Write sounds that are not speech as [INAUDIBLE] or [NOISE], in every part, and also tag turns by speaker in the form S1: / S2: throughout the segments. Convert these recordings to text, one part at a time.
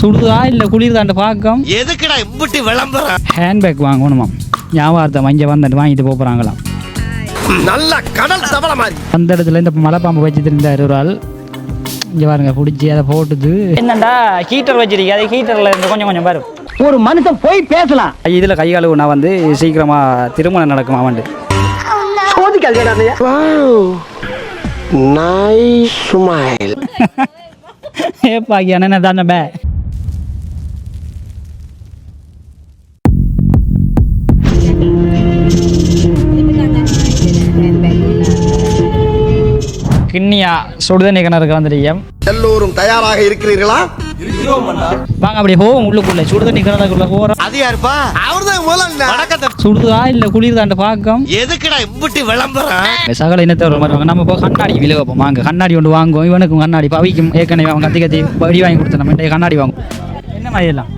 S1: சுடுதா இல்லை குளிர்தாண்ட பார்க்கம்
S2: எதுக்குடா இப்படி விளம்பரம்?
S1: ஹேண்ட்பேக் வாங்கணுமாம் வியாபாரத்தை இங்கே வந்துட்டு வாங்கிட்டு போக போகிறாங்களாம்
S2: நல்ல கடல் தவள மாதிரி.
S1: அந்த இடத்துல இந்த மலைப்பாம்பு வச்சுட்டு இருந்தார் ஒரு ஆள். இங்கே பாருங்க பிடிச்சி அதை போட்டுது என்னண்டா ஹீட்டர் வச்சிருக்கீங்க அது ஹீட்டரில் இருந்து கொஞ்சம் கொஞ்சம் பாரு.
S3: ஒரு மனுஷன் போய் பேசலாம்.
S1: இதில் கை கழுவு நான் வந்து சீக்கிரமாக திருமணம் நடக்குமா வந்து
S2: நைஸ் ஸ்மைல்
S1: ஏப்பா என்ன தானே கிண்ணியா சுடுதண்ணி கிணறு கலந்துருக்கேன்
S2: எல்லோரும் தயாராக இருக்கிறீர்களா?
S1: வாங்க அப்படியே போவோம் உள்ளுக்குள்ள. சுடுதண்ணி கிணறுக்குள்ள போகிறோம்
S2: அது யாருப்பா அவர்தான் முதல்ல.
S1: சுடுதா இல்லை குளிர்தாண்ட பார்க்கம்.
S2: எதுக்குடா இப்படி விளம்பரம்?
S1: சகல இனத்தவர் வருவாங்க நம்ம இப்போ கண்ணாடி விலை வைப்போம். வாங்க கண்ணாடி ஒன்று வாங்குவோம். இவனுக்கும் கண்ணாடி பவிக்கும். ஏற்கனவே அவன் கத்தி கத்தி வடி வாங்கி கொடுத்த நம்ம கண்ணாடி வாங்குவோம். என்ன மாதிரி எல்லாம்?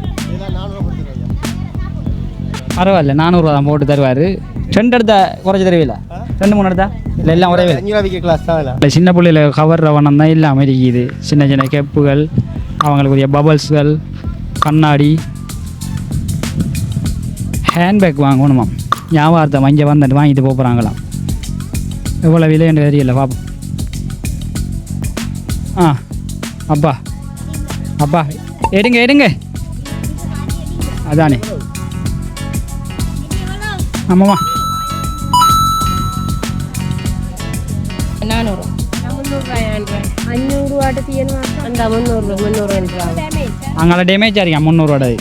S1: பரவாயில்ல நானூறுரூவா தான் போட்டு தருவார். ரெண்டு எடுத்தா குறைச்சி தருவில்ல ரெண்டு மூணு எடுத்தா? இல்லை எல்லாம் ஒரே விலை.
S2: கிளாஸ் தான்
S1: இல்லை சின்ன பிள்ளையில கவர் வண்ணம் தான் இல்லாமல் இருக்குது சின்ன சின்ன கெப்புகள் அவங்களுக்குரிய பபல்ஸ்கள் கண்ணாடி. ஹேண்ட்பேக் வாங்கணுமா? வியாபாரத்தை இங்கே வந்துட்டு வாங்கிட்டு போக போகிறாங்களாம் எவ்வளோ விலைன்னு தெரியல பார்ப்போம் ஆ அப்பா. அப்பா எடுங்க எடுங்க. அதானே. ஆமாம்மா.
S4: நானூறு അഞ്ഞൂറ് രൂപ തീയൽ മാത്രം എന്താ മുന്നൂറ് രൂപ മുന്നൂറ് രൂപ
S1: அங்கே டேமேஜ் ஆகியா முந்நூறுவாடது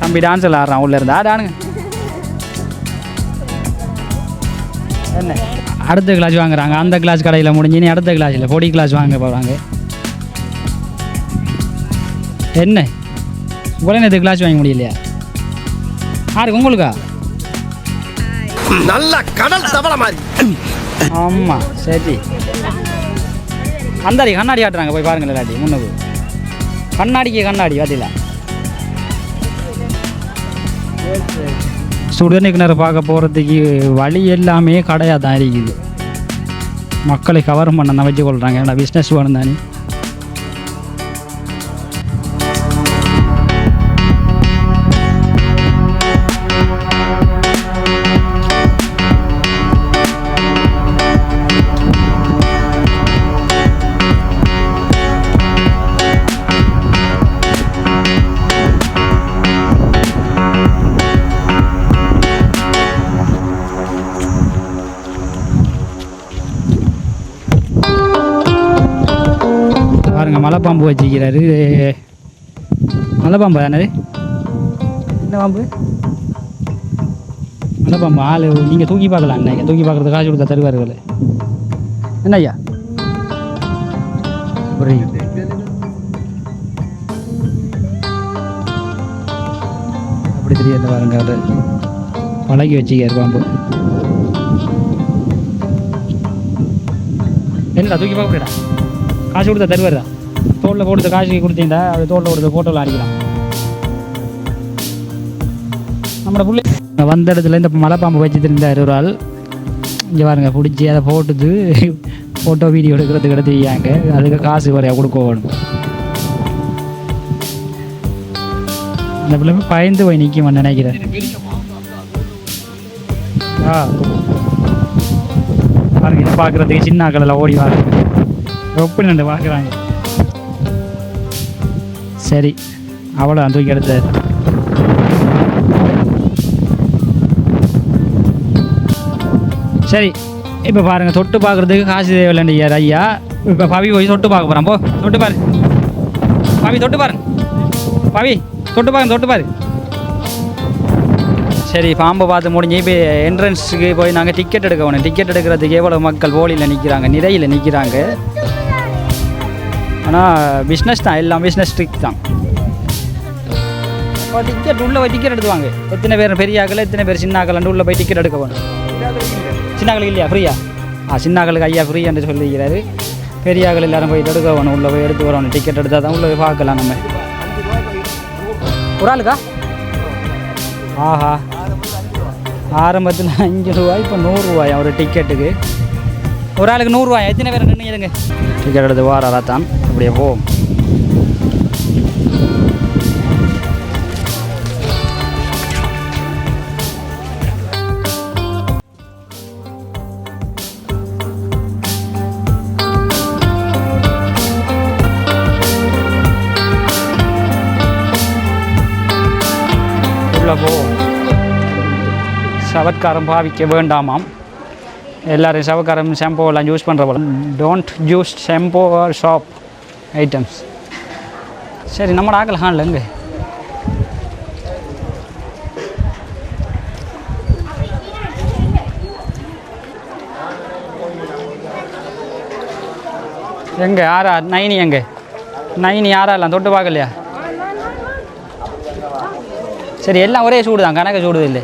S1: தம்பி டான்ஸ் ஆடுறான் உள்ள இருந்தா ஆடானுங்க என்ன அடுத்த கிளாஸ் வாங்குறாங்க அந்த கிளாஸ் கடையில் முடிஞ்சு நீ அடுத்த கிளாஸில் பொடி கிளாஸ் வாங்க போகிறாங்க என்ன உடனே இது கிளாஸ் வாங்க முடியலையா யாருக்கு உங்களுக்கா
S2: நல்ல கடல் தவள மாதிரி.
S1: ஆமாம் சரி. கண்ணாடி கண்ணாடி ஆட்டுறாங்க போய் பாருங்கள் இல்லாட்டி முன்னுக்கு. கண்ணாடிக்கு கண்ணாடி அதில் சுடுதண்ணி கிணறு பார்க்க போகிறதுக்கு வழி எல்லாமே கடையாக தான் இருக்குது. மக்களை கவர் பண்ண தான் வச்சு கொள்கிறாங்க ஏன்னா பிஸ்னஸ் வேணும் தானே? பாருங்க மலைப்பாம்பு வச்சுக்கிறாரு மலைப்பாம்பு தானே என்ன பாம்பு? மலைப்பாம்பு ஆள் நீங்கள் தூக்கி பார்க்கலாம் அண்ணன் தூக்கி பார்க்குறது காசு கொடுத்தா தருவார்கள் என்ன ஐயா? புரியுது. அப்படி தெரியாது பாருங்க அவர் பழகி வச்சுக்காரு பாம்பு. என்னடா தூக்கி பார்க்க முடியடா காசு கொடுத்தா தருவாரா தோட்டில் கொடுத்து காசு கொடுத்தீங்க அது தோட்டில் கொடுத்து ஃபோட்டோவில் அடிக்கலாம். நம்மளோட பிள்ளை வந்த இடத்துல இந்த மலைப்பாம்பு வச்சுட்டு இருந்தார் ஒரு ஆள். இங்கே பாருங்க பிடிச்சி அதை போட்டுது ஃபோட்டோ வீடியோ எடுக்கிறதுக்கு எடுத்து அதுக்கு காசு வரையா கொடுக்க வேணும். அந்த பிள்ளை பயந்து போய் நிற்கும் நினைக்கிறேன். ஆ. பாருங்க இதை பார்க்குறதுக்கு சின்ன ஆக்களில் ஓடி வாங்க எப்படி நின்று பார்க்குறாங்க. சரி அவ்வளோ தூக்கி எடுத்தார் சரி இப்போ பாருங்கள் தொட்டு பார்க்குறதுக்கு காசு தேவையில்லைன்னு ஐயா ஐயா இப்போ பவி போய் தொட்டு பார்க்க போகிறான் போ தொட்டு பாரு. பவி தொட்டு பாருங்க பவி தொட்டு பாருங்க தொட்டு பாரு. சரி பாம்பை பார்த்து முடிஞ்சு இப்போ என்ட்ரன்ஸுக்கு போய் நாங்கள் டிக்கெட் எடுக்க வேணும் டிக்கெட் எடுக்கிறதுக்கு எவ்வளோ மக்கள் போலியில் நிற்கிறாங்க நிறையில் நிற்கிறாங்க ஆனால் பிஸ்னஸ் தான் எல்லாம் பிஸ்னஸ் ட்ரிக் தான். இப்போ டிக்கெட் உள்ளே போய் டிக்கெட் எடுத்துவாங்க. எத்தனை பேர் பெரிய ஆக்கள் எத்தனை பேர் சின்ன ஆக்கலன்னு உள்ளே போய் டிக்கெட் எடுக்க வேணும் சின்ன ஆக்களுக்கு இல்லையா? ஃப்ரீயா ஆ சின்ன ஆக்களுக்கு ஐயா ஃப்ரீ என்று சொல்லிக்கிறாரு. பெரிய ஆக்கள் எல்லாரும் போய் எடுக்க வேணும் உள்ளே போய் எடுத்து வரணும் டிக்கெட் எடுத்தால் தான் உள்ளே போய் பார்க்கலாம் நம்ம. ஒரு ஆளுக்கா? ஆஹா. ஆரம்பத்தில் அஞ்சு ரூபாய் இப்போ நூறுரூவாயா ஒரு டிக்கெட்டுக்கு ஒரு ஆளுக்கு நூறுரூவாயா எத்தனை பேர் நின்றுங்க டிக்கெட் எடுத்து வாரா அப்படியே போவோம் போ. சவத்காரம் பாவிக்க வேண்டாமாம். எல்லாரும் சவக்காரம் ஷாம்பு எல்லாம் யூஸ் பண்ணுற போல. Don't use shampoo or shop items சரி நம்ம ஆக்கல ஹான்ல எங்கே? எங்கே? யாரா? நைனி எங்கே? நைனி யாரா எல்லாம்? தொட்டு பார்க்கலையா? சரி எல்லாம் ஒரே சூடு தான் கணக்கு சூடு இல்லை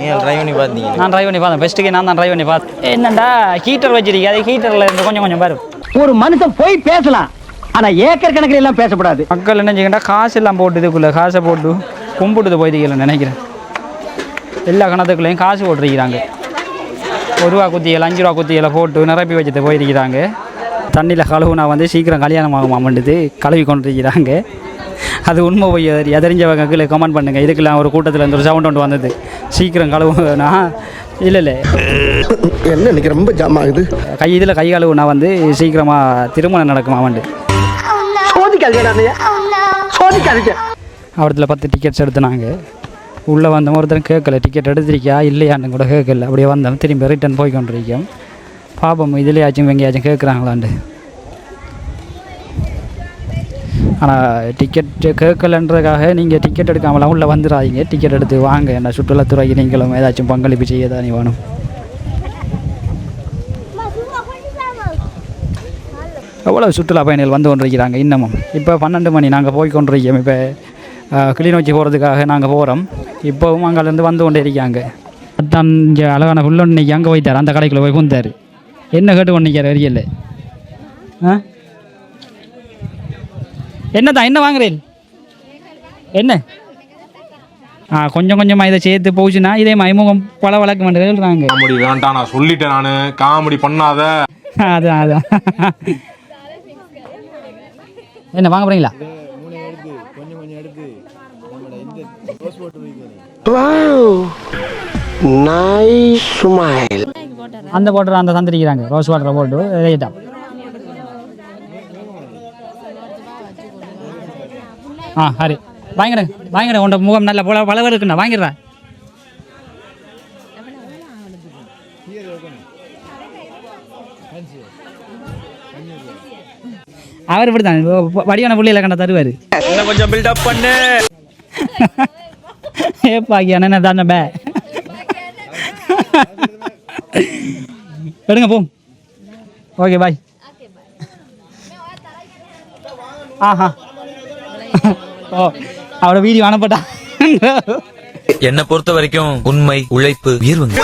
S5: நீங்கள் ட்ரைவ் பண்ணி பார்த்தீங்க
S1: நான் ட்ரைவ் பண்ணி பார்த்தேன். பெஸ்ட்டுக்கு நான் தான் ட்ரைவ் பண்ணி பார்த்தேன். என்னண்டா ஹீட்டர் வச்சிருக்கீங்க அது ஹீட்டரில் இருந்து கொஞ்சம் கொஞ்சம் வரும்
S3: ஒரு மனுஷன் போய் பேசலாம். ஆனா ஏக்கர் கணக்கில் எல்லாம் பேசக்கூடாது
S1: மக்கள் என்ன செய்யண்டா காசு எல்லாம் போட்டு இதுக்குள்ளே காசை போட்டு கும்பிட்டுது போயிருக்கல நினைக்கிறேன். எல்லா கணத்துக்குள்ளேயும் காசு போட்டிருக்கிறாங்க. ஒரு ரூபா குத்திகள் அஞ்சு ரூபா குத்திகளை போட்டு நிரப்பி வச்சுட்டு போயிருக்கிறாங்க. தண்ணியில் கழுவுனா வந்து சீக்கிரம் கல்யாணம் ஆகுமாமன்றது கழுவி கொண்டிருக்கிறாங்க. அது உண்மை போய் எதறிஞ்சவங்க கீழே கமெண்ட் பண்ணுங்கள் இதுக்கெல்லாம் ஒரு கூட்டத்தில் இருந்து ஒரு சவுண்ட் ஒன்று வந்தது. சீக்கிரம் கழுவுனா இல்லை இல்லை.
S2: என்ன இன்னைக்கு ரொம்ப ஜாம் ஆகுது?
S1: கை இதில் கை கழுவுனா வந்து சீக்கிரமாக திருமணம்
S3: சோதிக்காதீங்க சோதிக்காதீங்க.
S1: அவரத்தில் பத்து டிக்கெட்ஸ் எடுத்துனாங்க. உள்ளே வந்தோம் ஒருத்தரும் கேட்கல டிக்கெட் எடுத்திருக்கியா? இல்லையான்னு கூட கேட்கல. அப்படியே வந்தோம் திரும்பி ரிட்டன் போய் கொண்டிருக்கோம் பாப்போம் இதுலையாச்சும் எங்கேயாச்சும் கேட்குறாங்களாண்டு ஆனால் டிக்கெட் கேட்கலன்றதுக்காக நீங்கள் டிக்கெட் எடுக்காமலாம் உள்ளே வந்துடாதீங்க டிக்கெட் எடுத்து வாங்க. என்ன சுற்றுலாத்துறைக்கு நீங்களும் ஏதாச்சும் பங்களிப்பு செய்ய தானே வேணும். எவ்வளோ சுற்றுலா பயணிகள் வந்து கொண்டிருக்கிறாங்க இன்னமும்? இப்போ பன்னெண்டு மணி நாங்கள் போய் கொண்டிருக்கோம். இப்போ கிளிநொச்சி போகிறதுக்காக நாங்கள் போகிறோம் இப்போவும் அங்கேருந்து வந்து கொண்டே இருக்காங்க. தான் இங்கே அழகான புள்ள இன்னைக்கு அங்கே போய்த்தார் அந்த கடைக்குள்ளே போய் குந்தார் என்ன கேட்டு கொண்டிருக்கார் வரியல ஆ? என்ன தான் என்ன வாங்குறீள் என்ன? ஆ கொஞ்சம் கொஞ்சமாக இதை சேர்த்து போச்சுன்னா இதே மயமுகம் பல வழக்கு பண்ணுறாங்க
S6: காமெடி வேண்டாம் நான் சொல்லிட்டேன் நானு. காமெடி பண்ணாத.
S1: அதான் அதான் என்ன வாங்க போறீங்களா? அந்த போட்டு அந்த தந்திரிக்கிறாங்க. ரோஸ் வாட்டரை போட்டு ரைட்டா ஆ ஹரி. வாங்கிடு வாங்கிடு. உண்ட முகம் நல்ல பல பலவர் இருக்குண்ணா வாங்கிடுறேன் அவர் இப்படி தான் வடிவான புள்ளியில் கண்ட தருவார்.
S5: கொஞ்சம் பில்டப் பண்ணு. [LAUGHS]
S1: ஏப்பாக்கி அண்ணன் தானே பே. எடுங்க போம் ஓகே பாய் ஆஹா. ஓ அவட வீடியோ அனுப்பட்டா
S5: என்னை பொறுத்த வரைக்கும் உண்மை உழைப்பு உயர்வுங்க.